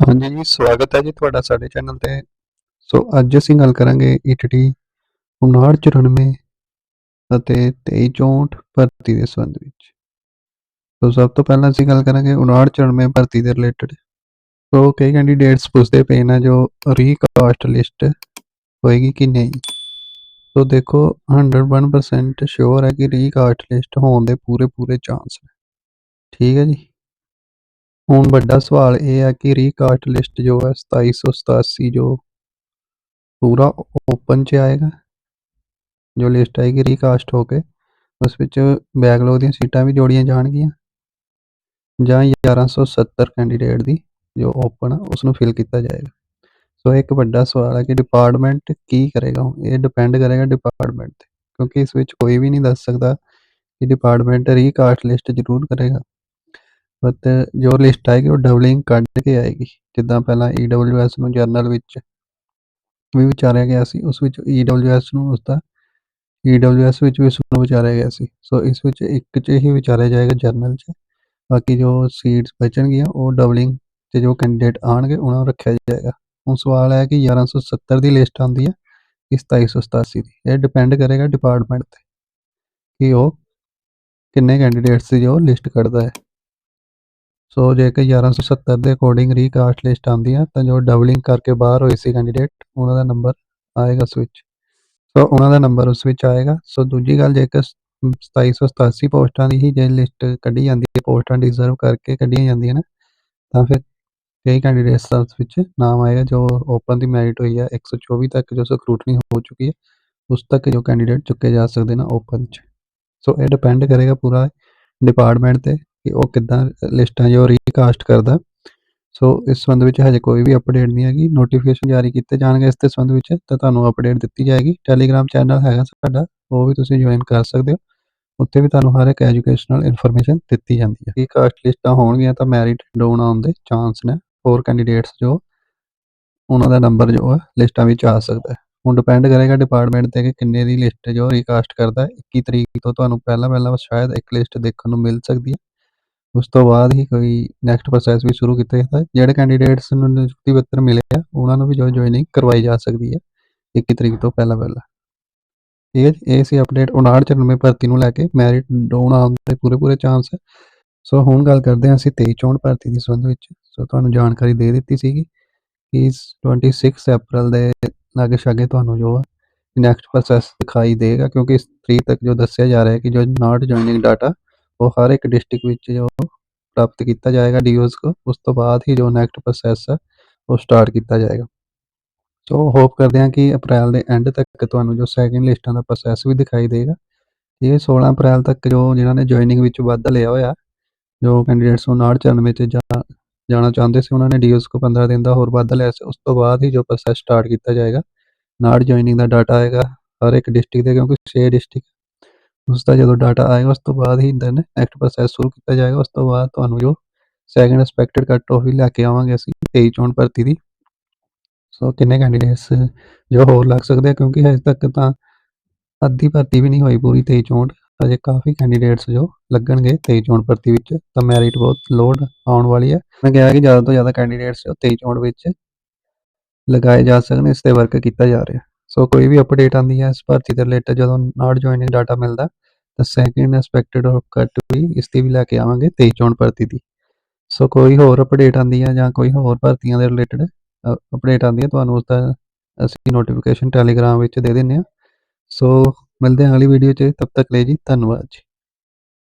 ਹਾਂਜੀ ਜੀ, ਸਵਾਗਤ ਹੈ ਜੀ ਤੁਹਾਡਾ ਸਾਡੇ ਚੈਨਲ ਤੇ। ਸੋ ਅੱਜ ਅਸੀਂ ਗੱਲ ਕਰਾਂਗੇ ਈਟੀਟੀ 5994 ਅਤੇ 2364 ਭਰਤੀ ਦੇ ਸੰਬੰਧ ਵਿੱਚ। ਸੋ ਸਭ ਤੋਂ ਪਹਿਲਾਂ ਅਸੀਂ ਗੱਲ ਕਰਾਂਗੇ 5994 ਭਰਤੀ ਦੇ ਰਿਲੇਟਡ ਸੋ ਕਈ ਕੈਂਡੀਡੇਟਸ ਪੁੱਛਦੇ ਪਏ ਨੇ ਜੋ ਰੀਕਾਸਟ ਲਿਸਟ ਹੋਏਗੀ ਕਿ ਨਹੀਂ। ਸੋ ਦੇਖੋ 101% ਸ਼ੋਰ ਹੈ ਕਿ ਰੀਕਾਸਟ ਲਿਸਟ ਹੋਣ ਦੇ ਪੂਰੇ ਪੂਰੇ ਚਾਂਸ ਹੈ ਠੀਕ ਹੈ ਜੀ? ਹੁਣ ਵੱਡਾ ਸਵਾਲ ਇਹ ਆ ਕਿ ਰੀਕਾਸਟ ਲਿਸਟ ਜੋ ਹੈ 2787 ਜੋ ਪੂਰਾ ਓਪਨ 'ਚ ਆਏਗਾ, ਜੋ ਲਿਸਟ ਆਏਗੀ ਰੀਕਾਸਟ ਹੋ ਕੇ, ਉਸ ਵਿੱਚ ਬੈਕਲੌਗ ਦੀਆਂ ਸੀਟਾਂ ਵੀ ਜੋੜੀਆਂ ਜਾਣਗੀਆਂ, ਜਾਂ 1170 ਕੈਂਡੀਡੇਟ ਦੀ ਜੋ ਓਪਨ ਆ ਉਸ ਨੂੰ ਫਿਲ ਕੀਤਾ ਜਾਏਗਾ। ਸੋ ਇੱਕ ਵੱਡਾ ਸਵਾਲ ਹੈ ਕਿ ਡਿਪਾਰਟਮੈਂਟ ਕੀ ਕਰੇਗਾ, ਇਹ ਡਿਪੈਂਡ ਕਰੇਗਾ ਡਿਪਾਰਟਮੈਂਟ ਤੇ, ਕਿਉਂਕਿ ਇਸ ਵਿੱਚ ਕੋਈ ਵੀ ਨਹੀਂ ਦੱਸ ਸਕਦਾ ਕਿ ਡਿਪਾਰਟਮੈਂਟ ਰੀਕਾਸਟ ਲਿਸਟ ਜ਼ਰੂਰ ਕਰੇਗਾ। ਬਟ ਜੋ ਲਿਸਟ ਆਏਗੀ ਉਹ ਡਬਲਿੰਗ ਕੱਢ ਕੇ ਆਏਗੀ। ਜਿੱਦਾਂ ਪਹਿਲਾਂ ਈਡਬਲਯੂਐਸ ਨੂੰ ਜਰਨਲ ਵਿੱਚ ਵੀ ਵਿਚਾਰਿਆ ਗਿਆ ਸੀ, ਉਸ ਵਿੱਚ ਈਡਬਲਯੂਐਸ ਨੂੰ ਉਸਦਾ ਈਡਬਲਯੂਐਸ ਵਿੱਚ ਵੀ ਉਸ ਵਿਚਾਰਿਆ ਗਿਆ ਸੀ। ਸੋ ਇਸ ਵਿੱਚ ਇੱਕ 'ਚ ਹੀ ਵਿਚਾਰਿਆ ਜਾਏਗਾ ਜਰਨਲ 'ਚ। ਬਾਕੀ ਜੋ ਸੀਟਸ ਬਚਣਗੀਆਂ, ਉਹ ਡਬਲਿੰਗ 'ਚ ਜੋ ਕੈਂਡੀਡੇਟ ਆਣਗੇ ਉਹਨਾਂ ਨੂੰ ਰੱਖਿਆ ਜਾਏਗਾ। ਹੁਣ ਸਵਾਲ ਹੈ ਕਿ 1170 ਦੀ ਲਿਸਟ ਆਉਂਦੀ ਹੈ ਕਿ 2787 ਦੀ। ਇਹ ਡਿਪੈਂਡ ਕਰੇਗਾ ਡਿਪਾਰਟਮੈਂਟ ਤੇ ਕਿ ਉਹ ਕਿੰਨੇ ਕੈਂਡੀਡੇਟਸ ਦੀ ਜੋ ਲਿਸਟ ਕੱਢਦਾ ਹੈ। ਸੋ ਜੇ ਕਿ 1170 ਦੇ ਅਕੋਰਡਿੰਗ ਰੀਕਾਸਟ ਲਿਸਟ ਆਉਂਦੀ ਆ ਤਾਂ ਜੋ ਡਬਲਿੰਗ ਕਰਕੇ ਬਾਹਰ ਹੋਏ ਸੀ ਕੈਂਡੀਡੇਟ ਉਹਨਾਂ ਦਾ ਨੰਬਰ ਆਏਗਾ ਉਸ ਵਿੱਚ ਸੋ ਉਹਨਾਂ ਦਾ ਨੰਬਰ ਉਸ ਵਿੱਚ ਆਏਗਾ। ਸੋ ਦੂਜੀ ਗੱਲ, ਜੇਕਰ 2787 ਪੋਸਟਾਂ ਦੀ ਹੀ ਜੇ ਲਿਸਟ ਕੱਢੀ ਜਾਂਦੀ ਹੈ, ਪੋਸਟਾਂ ਡਿਜ਼ਰਵ ਕਰਕੇ ਕੱਢੀਆਂ ਜਾਂਦੀਆਂ ਨੇ, ਤਾਂ ਫਿਰ ਕਈ ਕੈਂਡੀਡੇਟਸ ਦਾ ਉਸ ਵਿੱਚ ਨਾਮ ਆਏਗਾ, ਜੋ ਓਪਨ ਦੀ ਮੈਰਿਟ ਹੋਈ ਹੈ 124 ਤੱਕ ਜੋ ਸਕਰੂਟਨੀ ਹੋ ਚੁੱਕੀ ਹੈ, ਉਸ ਤੱਕ ਜੋ ਕੈਂਡੀਡੇਟ ਚੁੱਕੇ ਜਾ ਸਕਦੇ ਨੇ ਓਪਨ 'ਚ। ਸੋ ਇਹ ਡਿਪੈਂਡ ਕਰੇਗਾ ਪੂਰਾ ਡਿਪਾਰਟਮੈਂਟ ਤੇ ਕਿ ਉਹ ਕਿੱਦਾਂ ਲਿਸਟਾਂ ਜੋ ਰੀਕਾਸਟ ਕਰਦਾ। ਸੋ ਇਸ ਸੰਬੰਧ ਵਿੱਚ ਹਜੇ ਕੋਈ ਵੀ ਅਪਡੇਟ ਨਹੀਂ ਹੈਗੀ। ਨੋਟੀਫਿਕੇਸ਼ਨ ਜਾਰੀ ਕੀਤੇ ਜਾਣਗੇ ਇਸ ਦੇ ਸੰਬੰਧ ਵਿੱਚ, ਤਾਂ ਤੁਹਾਨੂੰ ਅਪਡੇਟ ਦਿੱਤੀ ਜਾਏਗੀ। ਟੈਲੀਗ੍ਰਾਮ ਚੈਨਲ ਹੈਗਾ ਸਾਡਾ, ਉਹ ਵੀ ਤੁਸੀਂ ਜੁਆਇਨ ਕਰ ਸਕਦੇ ਹੋ। ਉੱਥੇ ਵੀ ਤੁਹਾਨੂੰ ਹਰ ਇੱਕ ਐਜੂਕੇਸ਼ਨਲ ਇਨਫੋਰਮੇਸ਼ਨ ਦਿੱਤੀ ਜਾਂਦੀ ਹੈ। ਰੀਕਾਸਟ ਲਿਸਟਾਂ ਹੋਣਗੀਆਂ ਤਾਂ ਮੈਰਿਟ ਡਾਊਨ ਆਉਣ ਦੇ ਚਾਂਸ ਨੇ। ਹੋਰ ਕੈਂਡੀਡੇਟਸ ਜੋ, ਉਹਨਾਂ ਦਾ ਨੰਬਰ ਜੋ ਹੈ, ਲਿਸਟਾਂ ਵਿੱਚ ਆ ਸਕਦਾ ਹੈ। ਹੁਣ ਡਿਪੈਂਡ ਕਰੇਗਾ ਡਿਪਾਰਟਮੈਂਟ ਤੇ ਕਿ ਕਿੰਨੇ ਦੀ ਲਿਸਟ ਜੋ ਰੀਕਾਸਟ ਕਰਦਾ ਹੈ। 21 ਤਰੀਕ ਤੋਂ ਤੁਹਾਨੂੰ ਪਹਿਲਾਂ ਪਹਿਲਾਂ ਸ਼ਾਇਦ ਇੱਕ ਲਿਸਟ ਦੇਖਣ ਨੂੰ ਮਿਲ ਸਕਦੀ ਹੈ। ਉਸ ਤੋਂ ਬਾਅਦ ਹੀ ਕੋਈ ਨੈਕਸਟ ਪ੍ਰੋਸੈਸ ਵੀ ਸ਼ੁਰੂ ਕੀਤਾ ਜਾਂਦਾ ਹੈ। ਜਿਹੜੇ ਕੈਂਡੀਡੇਟਸ ਨੂੰ ਨਿਯੁਕਤੀ ਪੱਤਰ ਮਿਲੇ ਆ, ਉਹਨਾਂ ਨੂੰ ਵੀ ਜੋ ਜੁਆਇਨਿੰਗ ਕਰਵਾਈ ਜਾ ਸਕਦੀ ਹੈ 21 ਤਰੀਕ ਤੋਂ ਪਹਿਲਾਂ ਪਹਿਲਾਂ। ਠੀਕ ਇਹ ਸੀ ਅਪਡੇਟ 5994 ਭਰਤੀ ਨੂੰ ਲੈ ਕੇ ਮੈਰਿਟ ਡਾਊਨ ਆਉਣ ਦੇ ਪੂਰੇ ਪੂਰੇ ਚਾਂਸ ਹੈ। ਸੋ ਹੁਣ ਗੱਲ ਕਰਦੇ ਹਾਂ ਅਸੀਂ 23 ਚੋਣ ਭਰਤੀ ਦੀ ਸੰਬੰਧ ਵਿੱਚ। ਸੋ ਤੁਹਾਨੂੰ ਜਾਣਕਾਰੀ ਦੇ ਦਿੱਤੀ ਸੀਗੀ ਕਿ 26 ਅਪ੍ਰੈਲ ਦੇ ਲਾਗੇ ਛਾਗੇ ਤੁਹਾਨੂੰ ਜੋ ਨੈਕਸਟ ਪ੍ਰੋਸੈਸ ਦਿਖਾਈ ਦੇਗਾ ਕਿਉਂਕਿ ਇਸ ਤਰੀਕ ਤੱਕ ਜੋ ਦੱਸਿਆ ਜਾ ਰਿਹਾ ਹੈ ਕਿ ਜੋ ਨਾਟ ਜੁਆਇਨਿੰਗ ਡਾਟਾ ਉਹ ਹਰ ਇੱਕ ਡਿਸਟ੍ਰਿਕਟ ਵਿੱਚ ਜੋ ਪ੍ਰਾਪਤ ਕੀਤਾ ਜਾਏਗਾ ਡੀਓਜ਼ ਕੋ, ਉਸ ਤੋਂ ਬਾਅਦ ਹੀ ਜੋ ਨੈਕਸਟ ਪ੍ਰੋਸੈਸ ਹੈ ਉਹ ਸਟਾਰਟ ਕੀਤਾ ਜਾਏਗਾ। ਸੋ ਹੋਪ ਕਰਦੇ ਹਾਂ ਕਿ ਅਪ੍ਰੈਲ ਦੇ ਐਂਡ ਤੱਕ ਤੁਹਾਨੂੰ ਜੋ ਸੈਕਿੰਡ ਲਿਸਟਾਂ ਦਾ ਪ੍ਰੋਸੈਸ ਵੀ ਦਿਖਾਈ ਦੇਗਾ। ਇਹ 16 ਅਪ੍ਰੈਲ ਤੱਕ ਜੋ ਜਿਨ੍ਹਾਂ ਨੇ ਜੁਆਇਨਿੰਗ ਵਿੱਚ ਵਾਧਾ ਲਿਆ ਹੋਇਆ, ਜੋ ਕੈਂਡੀਡੇਟਸ ਨੂੰ 94 ਚ ਜਾ, ਜਾਣਾ ਚਾਹੁੰਦੇ ਸੀ ਉਹਨਾਂ ਨੇ ਡੀਓਜ਼ ਕੋ 15 ਦਿਨ ਦਾ ਹੋਰ ਵਾਧਾ ਲਿਆ ਸੀ, ਉਸ ਤੋਂ ਬਾਅਦ ਹੀ ਜੋ ਪ੍ਰੋਸੈਸ ਸਟਾਰਟ ਕੀਤਾ ਜਾਏਗਾ। ਨਾਟ ਜੁਆਇਨਿੰਗ ਦਾ ਡਾਟਾ ਆਏਗਾ ਹਰ ਇੱਕ ਡਿਸਟ੍ਰਿਕਟ ਦੇ, ਕਿਉਂਕਿ 6 ਡਿਸਟ੍ਰਿਕਟ ਉਸ ਜਦੋਂ ਡਾਟਾ ਆਏਗਾ, ਉਸ ਤੋਂ ਬਾਅਦ ਹੀ ਦੈਨ ਨੈਕਸਟ ਪ੍ਰੋਸੈਸ ਸ਼ੁਰੂ ਕੀਤਾ ਜਾਏਗਾ। ਉਸ ਤੋਂ ਬਾਅਦ ਤੁਹਾਨੂੰ ਜੋ ਸੈਕਿੰਡ ਐਕਸਪੈਕਟਡ ਕੱਟ ਆਫ ਵੀ ਲੈ ਕੇ ਆਵਾਂਗੇ ਅਸੀਂ 23 ਚੋਣ ਭਰਤੀ ਦੀ। ਸੋ ਕਿੰਨੇ ਕੈਂਡੀਡੇਟਸ ਜੋ ਹੋਰ ਲੱਗ ਸਕਦੇ ਆ, ਕਿਉਂਕਿ ਹਜੇ ਤੱਕ ਤਾਂ ਅੱਧੀ ਭਰਤੀ ਵੀ ਨਹੀਂ ਹੋਈ ਪੂਰੀ 23 ਚੋਣ। ਅਜੇ ਕਾਫੀ ਕੈਂਡੀਡੇਟਸ ਜੋ ਲੱਗਣਗੇ 23 ਚੋਣ ਭਰਤੀ ਵਿੱਚ। ਤਾਂ ਮੈਰਿਟ ਬਹੁਤ ਲੋਡ ਆਉਣ ਵਾਲੀ ਹੈ ਮੈਂ ਕਿਹਾ ਕਿ ਜ਼ਿਆਦਾ ਤੋਂ ਜ਼ਿਆਦਾ ਕੈਂਡੀਡੇਟਸ ਜੋ 23 ਚੋਣ ਵਿੱਚ ਲਗਾਏ ਜਾ ਸਕਣ, ਇਸ ਤੇ ਵਰਕ ਕੀਤਾ ਜਾ ਰਿਹਾ। ਸੋ ਕੋਈ ਵੀ ਅਪਡੇਟ ਆਉਂਦੀ ਹੈ ਇਸ ਭਰਤੀ ਦੇ ਰਿਲੇਟਡ ਜਦੋਂ ਨਾਟ ਜੁਆਇਨਿੰਗ ਡਾਟਾ ਮਿਲਦਾ ਤਾਂ ਸੈਕਿੰਡ ਐਕਸਪੈਕਟਡ ਆਫ ਕੱਟ ਵੀ ਇਸ ਦੀ ਵੀ ਲੈ ਕੇ ਆਵਾਂਗੇ 23 ਚੋਣ ਭਰਤੀ ਦੀ। ਸੋ ਕੋਈ ਹੋਰ ਅਪਡੇਟ ਆਉਂਦੀ ਹੈ ਜਾਂ ਕੋਈ ਹੋਰ ਭਰਤੀਆਂ ਦੇ ਰਿਲੇਟਡ ਅਪਡੇਟ ਆਉਂਦੀ ਹੈ, ਤੁਹਾਨੂੰ ਉਸ ਦਾ ਅਸੀਂ ਨੋਟੀਫਿਕੇਸ਼ਨ ਟੈਲੀਗ੍ਰਾਮ ਵਿੱਚ ਦੇ ਦਿੰਨੇ ਆ ਸੋ ਮਿਲਦੇ ਹਾਂ ਅਗਲੀ ਵੀਡੀਓ 'ਚ, ਤਬ ਤੱਕ ਲਈ ਜੀ, ਧੰਨਵਾਦ ਜੀ।